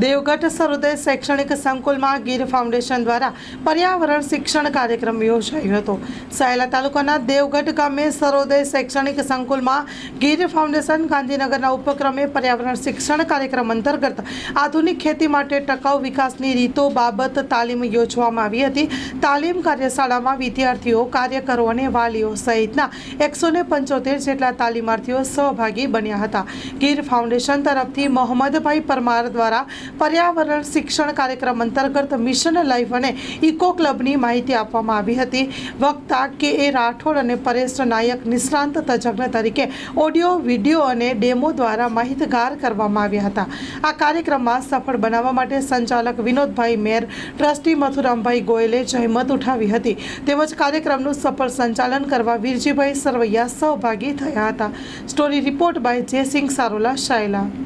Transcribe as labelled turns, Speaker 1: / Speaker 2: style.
Speaker 1: દેવગઢ સરોદય શૈક્ષણિક સંકુલમાં ગીર ફાઉન્ડેશન દ્વારા પર્યાવરણ શિક્ષણ કાર્યક્રમ યોજાયો હતો. સાયલા તાલુકાના દેવગઢ ગામે સરોદય શૈક્ષણિક સંકુલમાં ગીર ફાઉન્ડેશન ગાંધીનગરના ઉપક્રમે પર્યાવરણ શિક્ષણ કાર્યક્રમ અંતર્ગત આધુનિક ખેતી માટે ટકાઉ વિકાસની રીતો બાબત તાલીમ યોજવામાં આવી હતી. તાલીમ કાર્યશાળામાં વિદ્યાર્થીઓ, કાર્યકરો અને વાલીઓ સહિતના એકસો પંચોતેર જેટલા તાલીમાર્થીઓ સહભાગી બન્યા હતા. ગીર ફાઉન્ડેશન તરફથી મોહમ્મદભાઈ પરમાર દ્વારા પર્યાવરણ શિક્ષણ કાર્યક્રમ અંતર્ગત મિશન લાઈફ અને ઇકો ક્લબની માહિતી આપવામાં આવી હતી. વક્તા કે એ રાઠોડ અને પરેશ નાયક નિષ્ણાંત તજજ્ઞ તરીકે ઓડિયો, વીડિયો અને ડેમો દ્વારા માહિતગાર કરવામાં આવ્યા હતા. આ કાર્યક્રમમાં સફળ બનાવવા માટે સંચાલક વિનોદભાઈ મેર, ટ્રસ્ટી મથુરામભાઈ ગોયલે જહેમત ઉઠાવી હતી. તેમજ કાર્યક્રમનું સફળ સંચાલન કરવા વીરજીભાઈ સરવૈયા સહભાગી થયા હતા. Story report by Jaysinh Sarola, Shaila.